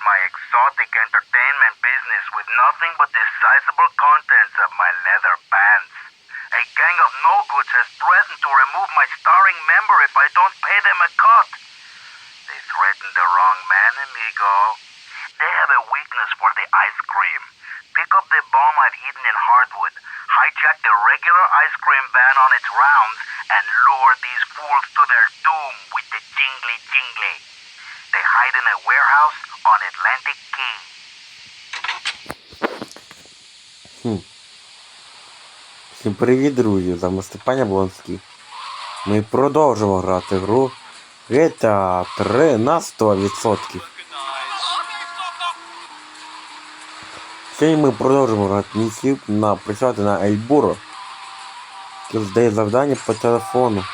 my exotic entertainment business with nothing but the sizable contents of my leather pants. A gang of no-goods has threatened to remove my starring member if I don't pay them a cut. They threatened the wrong man, amigo. They have a weakness for the ice cream. Pick up the bomb I've hidden in Hardwood, hijack the regular ice cream van on its rounds, and lure these fools to their doom with the jingly jingly. They hide in a warehouse on Atlantic Key. Всім привіт, друзі! З вами Степан. Ми продовжимо грати в гру GTA 3 на 100%. Сьогодні ми продовжимо грати місію на працювати на Ельбуро. Який здає завдання по телефону.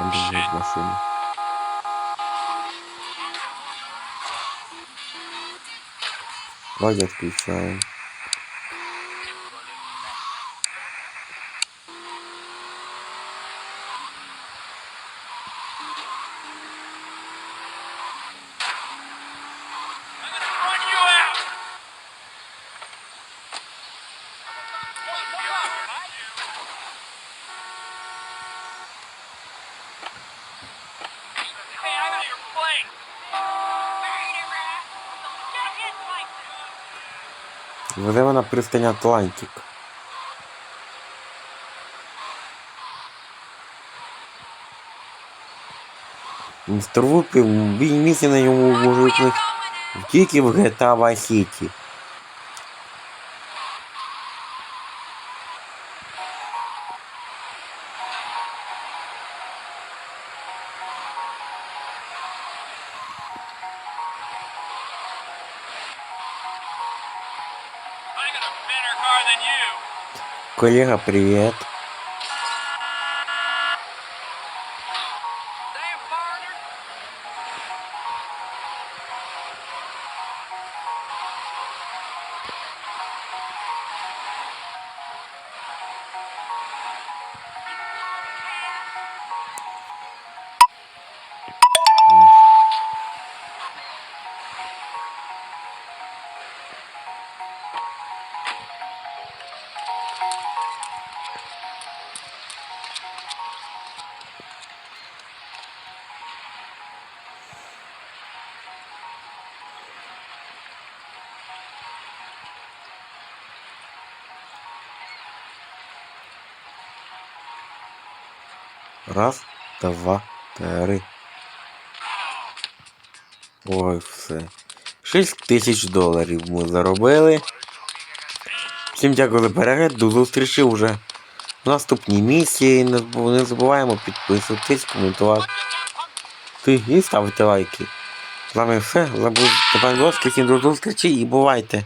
tam dużo na sumie. Wojtek pisałem. Веземо на пристань Атлантик. Інструкти він на ньому можуть тільки в GTA Vice City. Коллега, привет. Раз, два, три. Ой, все. 6 тисяч доларів ми заробили. Всім дякую за перегляд, до зустрічі вже в наступній місії. Не забуваємо підписуватись, коментувати і ставити лайки. З вами все. Забув Степан Лоски, всім до зустрічі і бувайте!